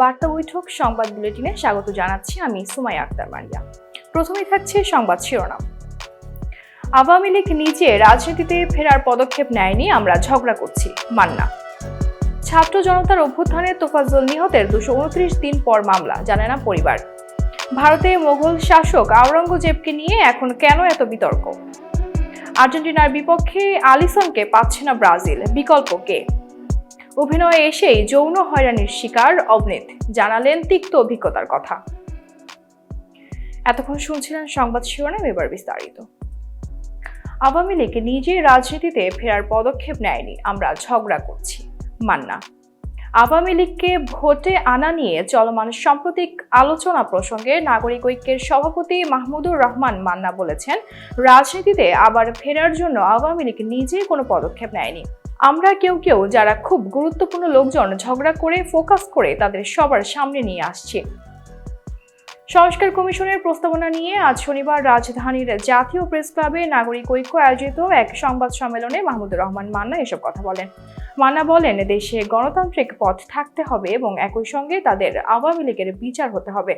বার্তা বৈঠক সংবাদ বুলেটিনে স্বাগত জানাচ্ছি আমি সুমাই আক্তার মারিয়া প্রথমেই থাকছে সংবাদ শিরোনাম। আওয়ামী লীগ নিজে রাজনীতিতে ফেরার পদক্ষেপ নেয়নি, আমরা ঝগড়া করছি, মান্না। ছাত্র জনতার অভ্যুত্থানে তোফাজ্জল নিহতের দুশো উনত্রিশ দিন পর মামলা, জানে না পরিবার। ভারতে মোগল শাসক আওরঙ্গজেবকে নিয়ে এখন কেন এত বিতর্ক? আর্জেন্টিনার বিপক্ষে আলিসনকে পাচ্ছে না ব্রাজিল, বিকল্প কে? অভিনয়ে এসেই যৌন হয়রানির শিকার অবনীত, জানালেন তিক্ত অভিজ্ঞতার কথা। এতক্ষণ শুনছিলেন সংবাদ শিরোনাম, এবার বিস্তারিত। আওয়ামী লীগ নিজে রাজনীতিতে ফেরার পদক্ষেপ নেয়নি, আমরা ঝগড়া করছি, মান্না। আওয়ামী লীগকে ভোটে আনা নিয়ে চলমান সাম্প্রতিক আলোচনা প্রসঙ্গে নাগরিক ঐক্যের সভাপতি মাহমুদুর রহমান মান্না বলেছেন, রাজনীতিতে আবার ফেরার জন্য আওয়ামী লীগ নিজে কোনো পদক্ষেপ নেয়নি। আমরা কেউ কেউ যারা খুব গুরুত্বপূর্ণ লোকজন ঝগড়া করে, ফোকাস করে তাদের সবার সামনে নিয়ে আসছে। সংস্কার কমিশনের প্রস্তাবনা নিয়ে আজ শনিবার রাজধানীর জাতীয় প্রেস ক্লাবে নাগরিক ঐক্য আয়োজিত এক সংবাদ সম্মেলনে মাহমুদুর রহমান মান্না এসব কথা বলেন। মান্না বলেন, দেশে গণতান্ত্রিক পথ থাকতে হবে এবং একই সঙ্গে তাদের আওয়ামী লীগের বিচার হতে হবে।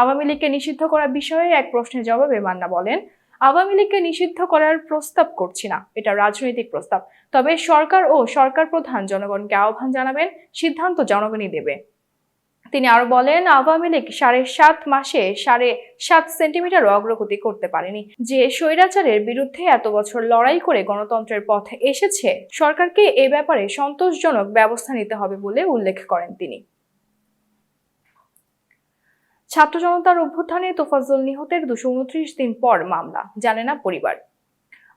আওয়ামী লীগকে নিষিদ্ধ করার বিষয়ে এক প্রশ্নের জবাবে মান্না বলেন, আওয়ামী লীগকে নিষিদ্ধ করার প্রস্তাব করছি না, এটা রাজনৈতিক প্রস্তাব। তবে সরকার ও সরকার প্রধান জনগণকে আহ্বান জানাবেন, সিদ্ধান্ত জনগণই দেবে। তিনি আরও বলেন, আওয়ামী লীগ সাড়ে সাত মাসে সাড়ে সাত সেন্টিমিটার অগ্রগতি করতে পারেনি। যে স্বৈরাচারের বিরুদ্ধে এত বছর লড়াই করে গণতন্ত্রের পথে এসেছে, সরকারকে এ ব্যাপারে সন্তোষজনক ব্যবস্থা নিতে হবে বলে উল্লেখ করেন তিনি। ছাত্র জনতার অভ্যুত্থানে তোফাজ্জল নিহতের দুশো দিন পর মামলা, জানে না পরিবার।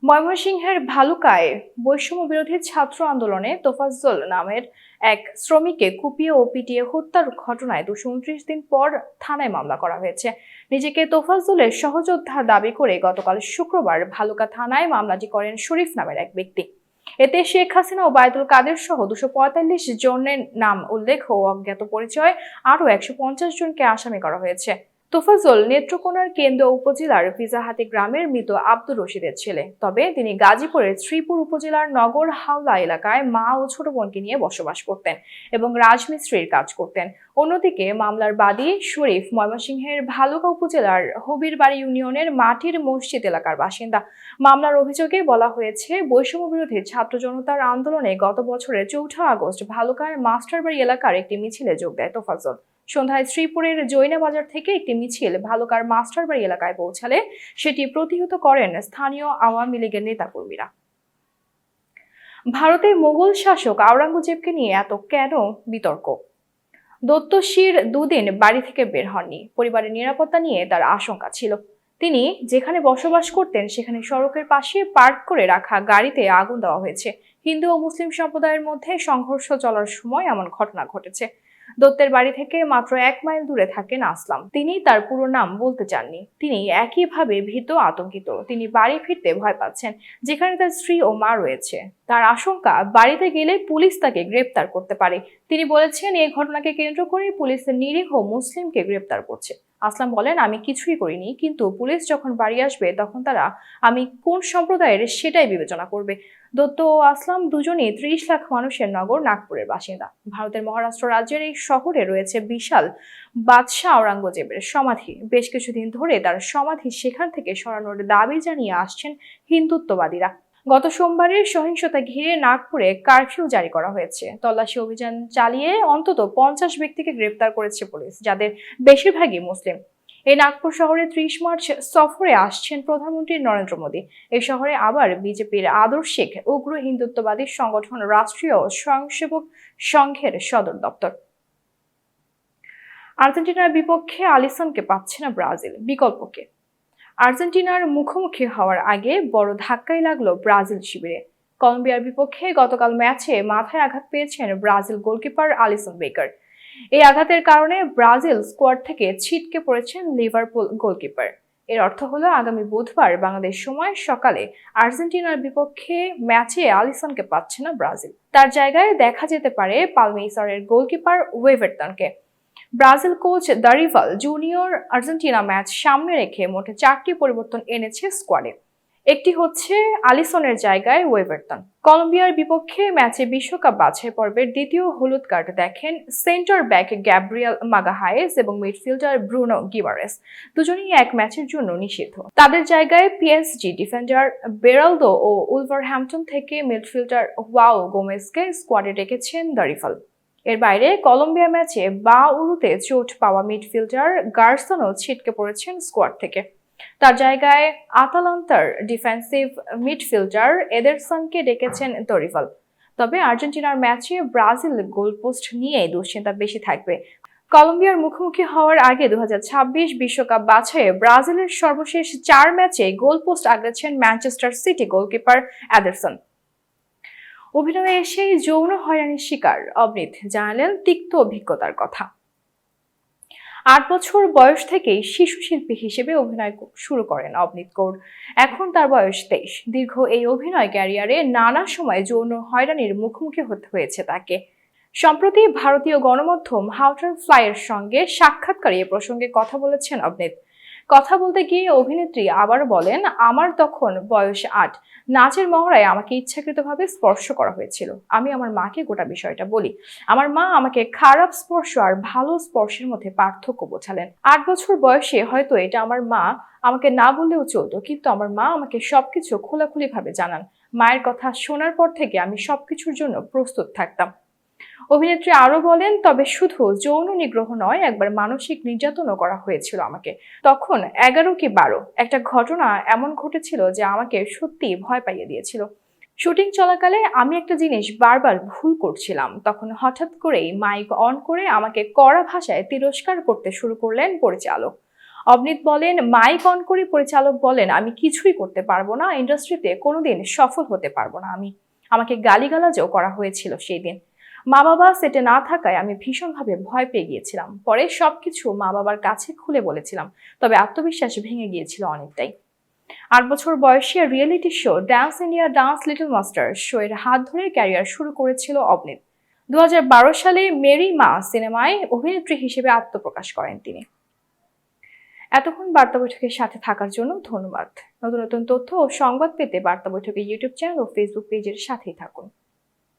ময়মনসিংহের ভালুকায় বৈষম্য বিরোধী ছাত্র আন্দোলনে তোফাজ্জল নামের এক শ্রমিককে কুপিয়ে ও পিটিয়ে হত্যার ঘটনায় দুশো উনত্রিশ দিন পর থানায় মামলা করা হয়েছে। নিজেকে তোফাজ্জলের সহযোদ্ধা দাবি করে গতকাল শুক্রবার ভালুকা থানায় মামলাটি করেন শরীফ নামের এক ব্যক্তি। এতে শেখ হাসিনা ও বায়তুল কাদের সহ দুশো পঁয়তাল্লিশ জনের নাম উল্লেখ ও অজ্ঞাত পরিচয় আরও একশো পঞ্চাশ জনকে আসামি করা হয়েছে। তোফাজল নেত্রকোনার কেন্দ্র উপজেলার ফিজাহাতি গ্রামের মৃত আব্দুর রশিদের ছেলে। তবে তিনি গাজীপুরের শ্রীপুর উপজেলার নগর হাওলা এলাকায় মা ও ছোট বোনকে নিয়ে বসবাস করতেন এবং রাজমিস্ত্রির কাজ করতেন। অন্যদিকে মামলার বাদী শরীফ ময়মনসিংহের ভালুকা উপজেলার হবিরবাড়ি ইউনিয়নের মাটির মসজিদ এলাকার বাসিন্দা। মামলার অভিযোগে বলা হয়েছে, বৈষম্য বিরোধী ছাত্র জনতার আন্দোলনে গত বছরের চৌঠা আগস্ট ভালুকার মাস্টারবাড়ি এলাকার একটি মিছিলে যোগ দেয় তোফাজল সন্ধ্যায় শ্রীপুরের জৈনা বাজার থেকে একটি মিছিল ভালুকার মাস্টারবাড়ি এলাকায় পৌঁছালে সেটি প্রতিহত করেন স্থানীয় আওয়ামী লীগের নেতাকর্মীরা। ভারতের মোগল শাসক আওরঙ্গজেবকে নিয়ে এত কেন বিতর্ক? দত্তশির দুদিন বাড়ি থেকে বের হননি। পরিবারের নিরাপত্তা নিয়ে তার আশঙ্কা ছিল। তিনি যেখানে বসবাস করতেন সেখানে সড়কের পাশে পার্ক করে রাখা গাড়িতে আগুন দেওয়া হয়েছে। হিন্দু ও মুসলিম সম্প্রদায়ের মধ্যে সংঘর্ষ চলার সময় এমন ঘটনা ঘটেছে। দত্তের বাড়ি থেকে মাত্র এক মাইল দূরে থাকেন আসলাম। তিনি তার পুরো নাম বলতে চাননি। তিনি একইভাবে ভীত আতঙ্কিত। তিনি বাড়ি ফিরতে ভয় পাচ্ছেন, যেখানে তার স্ত্রী ও মা রয়েছে। তার আশঙ্কা, বাড়িতে গেলে পুলিশ তাকে গ্রেপ্তার করতে পারে। তিনি বলেছেন এই ঘটনাকে কেন্দ্র করে পুলিশের নিরীহ মুসলিমকে গ্রেপ্তার করছে। আসলাম বলেন, আমি কিছুই করিনি। কিন্তু পুলিশ যখন বাড়ি আসবে, তখন তারা, আমি কোন সম্প্রদায়ের? সেটাই বিবেচনা করবে। দত্ত ও আসলাম দুজনই ত্রিশ লাখ মানুষের নগর নাগপুরের বাসিন্দা। ভারতের মহারাষ্ট্র রাজ্যের এই শহরে রয়েছে বিশাল বাদশাহ আওরঙ্গজেবের সমাধি। বেশ কিছুদিন ধরে তার সমাধি সেখান থেকে সরানোর দাবি জানিয়ে আসছেন হিন্দুত্ববাদীরা। গত সোমবারের সহিংসতা ঘিরে নাগপুরে কারফিউ জারি করা হয়েছে। তল্লাশি অভিযান চালিয়ে অন্তত পঞ্চাশ ব্যক্তিকে গ্রেপ্তার করেছে পুলিশ, যাদের বেশিরভাগই মুসলিম। এই নাগপুর শহরে ত্রিশ মার্চ সফরে আসছেন প্রধানমন্ত্রী নরেন্দ্র মোদী। এই শহরে আবার বিজেপির আদর্শিক উগ্র হিন্দুত্ববাদী সংগঠন রাষ্ট্রীয় স্বয়ংসেবক সংঘের সদর দপ্তর। আর্জেন্টিনার বিপক্ষে আলিসনকে পাচ্ছে না ব্রাজিল বিকল্পকে আর্জেন্টিনার মুখোমুখি হওয়ার আগে বড় ধাক্কাই লাগল ব্রাজিল শিবিরে। কলম্বিয়ার বিপক্ষে গতকাল ম্যাচে মাথায় আঘাত পেয়েছেন ব্রাজিল গোলকিপার আলিসন বেকার। এই আঘাতের কারণে ব্রাজিল স্কোয়াড থেকে ছিটকে পড়েছেন লিভারপুল গোলকিপার। এর অর্থ হলো আগামী বুধবার বাংলাদেশ সময় সকালে আর্জেন্টিনার বিপক্ষে ম্যাচে আলিসনকে পাচ্ছে না ব্রাজিল। তার জায়গায় দেখা যেতে পারে পালমেইসারের goalkeeper ওয়েভারটনকে। Brazil coach Dorival junior Argentina match সামনে রেখে মোটে চারটি পরিবর্তন এনেছে স্কোয়াডে। একটি হচ্ছে আলিসনের জায়গায় ওয়েভারটন। কলম্বিয়ার বিপক্ষে ম্যাচে বিশ্বকাপ বাছাই পর্বের দ্বিতীয় হলুদ কার্ড দেখেন সেন্টার ব্যাক গ্যাব্রিয়াল মাগাহায়েস এবং মিডফিল্ডার ব্রুনো গিবারেস। দুজনেই এক ম্যাচের জন্য নিষিদ্ধ। তাদের জায়গায় পিএসজি ডিফেন্ডার বেরালদো ও উলভারহ্যাম্পটন থেকে মিডফিল্ডার ওয়াও গোমেজকে স্কোয়াডে রেখেছেন দারিফাল এর বাইরে কলম্বিয়া ম্যাচে বা উরুতে চোট পাওয়া মিডফিল্ডার গার্সনও ছিটকে পড়েছেন স্কোয়াড থেকে। তার জায়গায় আতালান্তার ডিফেন্সিভ মিডফিল্ডার এদেরসনকে ডেকেছেন দরিফাল। তবে আর্জেন্টিনার ম্যাচে ব্রাজিল গোলপোস্ট নিয়ে দুশ্চিন্তা বেশি থাকবে। কলম্বিয়ার মুখোমুখি হওয়ার আগে দু বিশ্বকাপ বাছাইয়ে ব্রাজিলের সর্বশেষ চার ম্যাচে গোলপোস্ট আগলেছেন ম্যানচেস্টার সিটি গোলকিপার অ্যাডারসন। অভিনয়ে এসেই যৌন হয়রানির শিকার অবনীত জানালেন তিক্ত অভিজ্ঞতার কথা। আট বছর বয়স থেকেই শিশু শিল্পী হিসেবে অভিনয় শুরু করেন অবনীত কৌর। এখন তার বয়স তেইশ। দীর্ঘ এই অভিনয় ক্যারিয়ারে নানা সময় যৌন হয়রানির মুখোমুখি হতে হয়েছে তাকে। সম্প্রতি ভারতীয় গণমাধ্যম হাউটার ফ্লাইয়ের সঙ্গে সাক্ষাৎকারে এ প্রসঙ্গে কথা বলেছেন অবনীত। কথা বলতে গিয়ে অভিনেত্রী আবার বলেন, আমার তখন বয়স আট। নাচের মহড়ায় আমাকে ইচ্ছাকৃতভাবে স্পর্শ করা হয়েছিল। আমি আমার মাকে গোটা বিষয়টা বলি। আমার মা আমাকে খারাপ স্পর্শ আর ভালো স্পর্শের মধ্যে পার্থক্য বোঝালেন। আট বছর বয়সে হয়তো এটা আমার মা আমাকে না বললেও চলতো, কিন্তু আমার মা আমাকে সবকিছু খোলাখুলি ভাবে জানান। মায়ের কথা শোনার পর থেকে আমি সবকিছুর জন্য প্রস্তুত থাকতাম। অভিনেত্রী আরও বলেন, তবে শুধু যৌন নিগ্রহ নয়, একবার মানসিক নির্যাতনও করা হয়েছিল আমাকে। তখন এগারো কি বারো একটা ঘটনা এমন ঘটেছিল যে আমাকে সত্যি ভয় পাইয়ে দিয়েছিল। শুটিং চলাকালে আমি একটা জিনিস বারবার ভুল করছিলাম। তখন হঠাৎ করেই মাইক অন করে আমাকে কড়া ভাষায় তিরস্কার করতে শুরু করলেন পরিচালক। অবনীত বলেন, মাইক অন করে পরিচালক বলেন, আমি কিছুই করতে পারব না। ইন্ডাস্ট্রিতে কোনোদিন সফল হতে পারব না আমি। আমাকে গালিগালাজও করা হয়েছিল সেই দিন। মা বাবা সেটে না থাকায় আমি ভীষণভাবে ভয় পেয়ে গিয়েছিলাম। পরে সবকিছু মা বাবার কাছে খুলে বলেছিলাম, তবে আত্মবিশ্বাস ভেঙে গিয়েছিল অনেকটাই। আট বছর বয়সী reality show dance India dance little master show এর হাত ধরে ক্যারিয়ার শুরু করেছিল অবনীত। দু সালে মেরি মা সিনেমায় অভিনেত্রী হিসেবে আত্মপ্রকাশ করেন তিনি। এতক্ষণ বার্তা বৈঠকের সাথে থাকার জন্য ধন্যবাদ। নতুন নতুন তথ্য ও সংবাদ পেতে বার্তা বৈঠকের ইউটিউব চ্যানেল ও ফেসবুক পেজের সাথেই থাকুন।